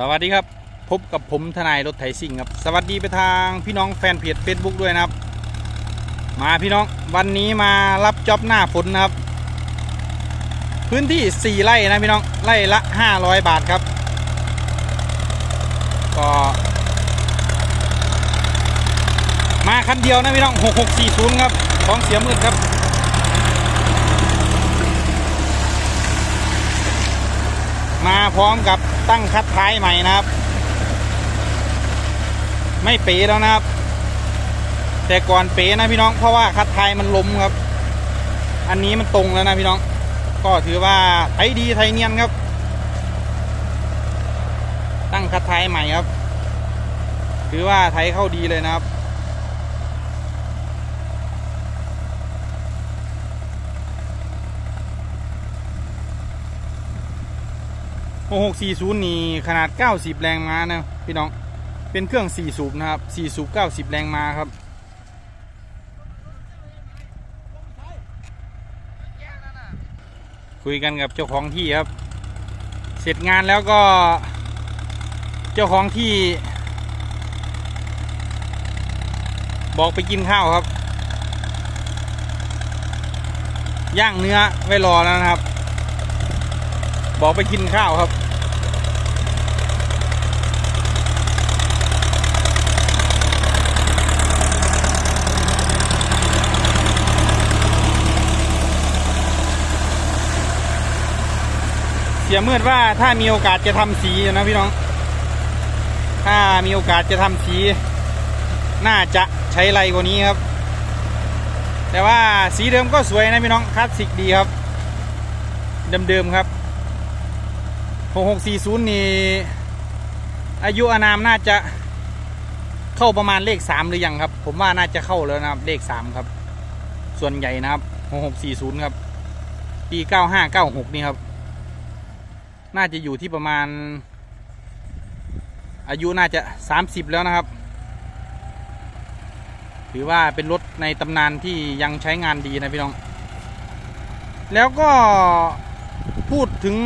สวัสดีครับ พบกับผมทนายรถไถซิ่งครับ สวัสดีไปทางพี่น้องแฟนเพจ Facebook ด้วยนะครับ มาพี่น้องวันนี้มารับจ็อบหน้าฝนนะครับ พื้นที่ 4 ไร่นะพี่น้องไร่ละ 500 บาทครับ ก็มาคันเดียวนะพี่น้อง 6640 ครับ ของเสียมืดครับมาพร้อมกับ ตั้งคัดท้ายใหม่นะครับ ไม่เป๋แล้วนะครับ แต่ก่อนเป๋นะพี่น้องเพราะว่าคัดท้ายมันล้มครับ อันนี้มันตรงแล้วนะพี่น้อง ก็ถือว่าไทยดีไทยเนียนครับ ตั้งคัดท้ายใหม่ครับ ถือว่าไทยเข้าดีเลยนะครับ 6640 นี่ขนาด 90 แรงม้านะพี่น้อง เป็นเครื่อง 4 สูบนะครับ 4 สูบ 90 แรงม้าครับ คุยกันกับเจ้าของที่ครับ เสร็จงานแล้วก็ เจ้าของที่ บอกไปกินข้าวครับ ย่างเนื้อไว้รอแล้วนะครับบอกไปกินข้าวครับ เสียมืดว่าถ้ามีโอกาสจะทำสีนะพี่น้อง ถ้ามีโอกาสจะทำสี น่าจะใช้ไรกว่านี้ครับ แต่ว่าสีเดิมก็สวยนะพี่น้องคลาสสิกดีครับ เดิมๆครับ6640นี่อายุอานามน่าจะเข้าประมาณเลข3หรือยังครับ ผมว่าน่าจะเข้าแล้วนะครับ เลข3ครับ ส่วนใหญ่นะครับ6640ครับ ปี9596นี่ครับ น่าจะอยู่ที่ประมาณ อายุน่าจะ 30 แล้วนะครับ ถือว่าเป็นรถในตำนานที่ยังใช้งานดีนะพี่น้อง แล้วก็พูดถึง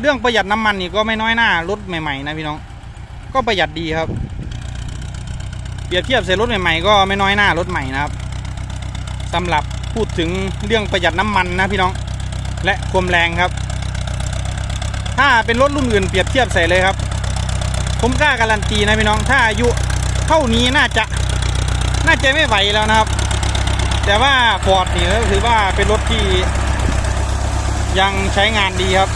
เรื่องประหยัดน้ำมันนี่ก็ไม่น้อยหน้ารถใหม่ๆนะพี่น้อง ก็ประหยัดดีครับ เปรียบเทียบใส่รถใหม่ๆก็ไม่น้อยหน้ารถใหม่นะครับสำหรับพูดถึงเรื่องประหยัดน้ำมันนะพี่น้อง และความแรงครับ ถ้าเป็นรถรุ่นอื่นเปรียบเทียบใส่เลยครับ ผมกล้าการันตีนะพี่น้องถ้าอายุเท่านี้น่าจะน่าจะไม่ไหวแล้วนะครับ แต่ว่าฟอร์ดนี่ก็ถือว่าเป็นรถที่ยังใช้งานดีครับ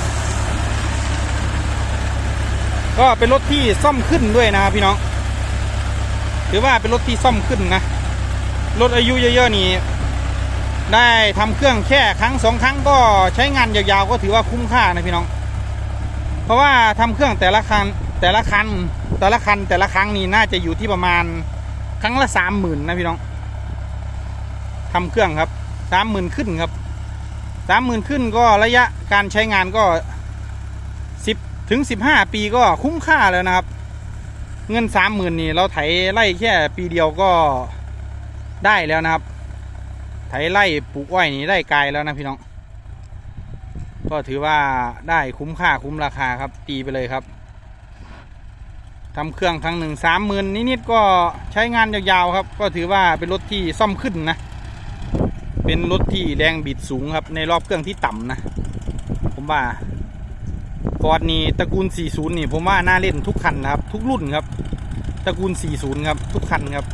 ก็เป็นรถที่ซ่อมขึ้นด้วยนะครับพี่น้องถือว่าเป็นรถที่ซ่อมขึ้นนะรถอายุเยอะๆนี่ได้ทำเครื่องแค่ครั้งสองครั้งก็ใช้งานยาวๆก็ถือว่าคุ้มค่านะพี่น้อง ราะว่าทำเครื่องแต่ละคันแต่ละคันแต่ละคันแต่ละครั้งนี่น่าจะอยู่ที่ประมาณครั้งละสามหมื่นนะพี่น้องทำเครื่องครับสามหมื่นขึ้นครับสามหมื่นขึ้นก็ระยะการใช้งานก็สิบถึงสิบห้าปีก็คุ้มค่าแล้วนะครับ เงินสามหมื่นนี่เราไถไล่แค่ปีเดียวก็ได้แล้วนะครับ ไถไล่ปลูกอ้อยนี่ได้ไกลแล้วนะพี่น้อง ก็ถือว่าได้คุ้มค่าคุ้มราคาครับ ตีไปเลยครับทำเครื่องครั้งหนึ่งสามหมื่นนิดๆก็ใช้งานยาวๆครับ ก็ถือว่าเป็นรถที่ซ่อมขึ้นนะ เป็นรถที่แรงบิดสูงครับ ในรอบเครื่องที่ต่ำนะ ผมว่าฟอร์ดนี่ตระกูล 40 นี่ผมว่าน่าเล่นทุกคันนะครับ ทุกรุ่นครับ ตระกูล 40 ครับ ทุกคันครับ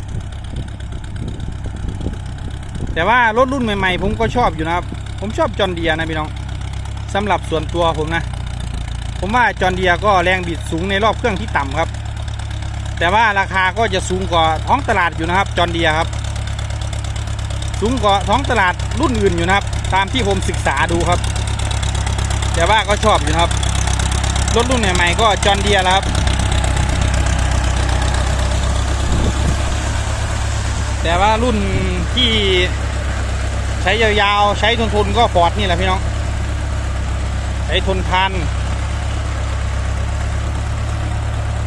แต่ว่ารถรุ่นใหม่ ๆ ผมก็ชอบอยู่นะครับ ผมชอบจอร์นเดียนะพี่น้อง สำหรับส่วนตัวผมนะ ผมว่าจอร์นเดียก็แรงบิดสูงในรอบเครื่องที่ต่ำครับ แต่ว่าราคาก็จะสูงกว่าท้องตลาดอยู่นะครับจอร์นเดียครับ สูงกว่าท้องตลาดรุ่นอื่นอยู่นะครับ ตามที่ผมศึกษาดูครับ แต่ว่าก็ชอบอยู่ครับรถรุ่นใหม่ๆก็จอร์นเดียแล้วครับ แต่ว่ารุ่นที่ใช้ยาวๆ ใช้ทนๆ ก็ฟอร์ดนี่แหละพี่น้อง ใช้ทนทาน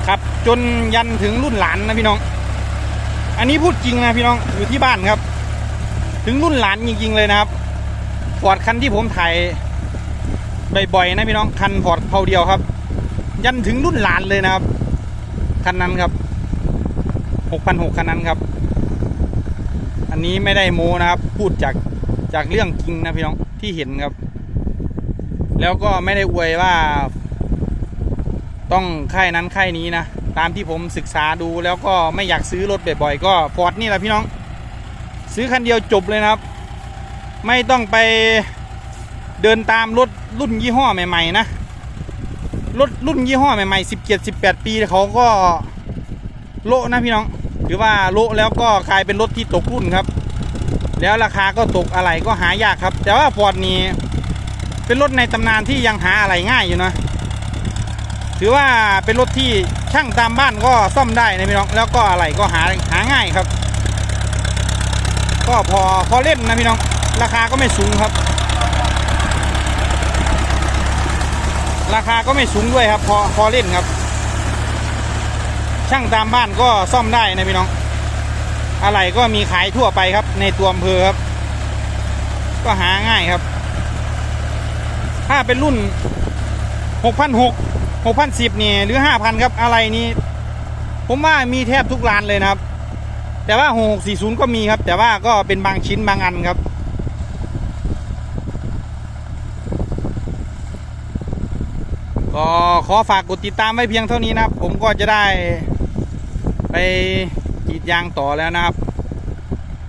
ครับจนยันถึงรุ่นหลานนะพี่น้อง อันนี้พูดจริงนะพี่น้องอยู่ที่บ้านครับ ถึงรุ่นหลานจริงๆเลยนะครับฟอร์ดคันที่ผมถ่ายบ่อยๆนะพี่น้องคันฟอร์ดเพาเดียวครับ ยันถึงรุ่นหลานเลยนะครับคันนั้นครับหกพันหกคันนั้นครับ อันนี้ไม่ได้โมนะครับ พูดจากจากเรื่องจริงนะพี่น้องที่เห็นครับ แล้วก็ไม่ได้อวยว่า ต้องค่ายนั้นค่ายนี้นะ ตามที่ผมศึกษาดูแล้วก็ไม่อยากซื้อรถบ่อยๆก็ฟอร์ดนี่แหละพี่น้อง ซื้อคันเดียวจบเลยนะครับ ไม่ต้องไปเดินตามรถรุ่นยี่ห้อใหม่ๆนะรถรุ่นยี่ห้อใหม่ๆ17 18ปีเขาก็โละนะพี่น้องถือว่าโละแล้วก็กลายเป็นรถที่ตกรุ่นครับ แล้วราคาก็ตกอะไรก็หายากครับ แต่ว่าฟอร์ดนี้ เป็นรถในตำนานที่ยังหาอะไรง่ายอยู่นะ ถือว่าเป็นรถที่ช่างตามบ้านก็ซ่อมได้นะพี่น้อง แล้วก็อะไรก็หาหาง่ายครับ ก็พอพอเล่นนะพี่น้อง ราคาก็ไม่สูงครับ ราคาก็ไม่สูงด้วยครับ พอพอเล่นครับ ช่างตามบ้านก็ซ่อมได้นะพี่น้อง อะไรก็มีขายทั่วไปครับ ในตัวอำเภอครับ ก็หาง่ายครับ ถ้าเป็นรุ่น6,600 6,010นี่หรือ5,000ครับอะไรนี้ ผมว่ามีแทบทุกร้านเลยนะครับ แต่ว่า6640ก็มีครับ แต่ว่าก็เป็นบางชิ้นบางอันครับก็ขอฝากกดติดตามไว้เพียงเท่านี้นะครับ ผมก็จะได้ไปกรีดยางต่อแล้วนะครับ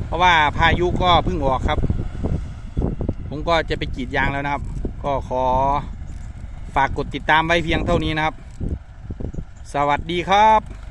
เพราะว่าพายุก็เพิ่งออกครับ ผมก็จะไปกรีดยางแล้วนะครับ ก็ขอฝากกดติดตามไว้เพียงเท่านี้นะครับ สวัสดีครับ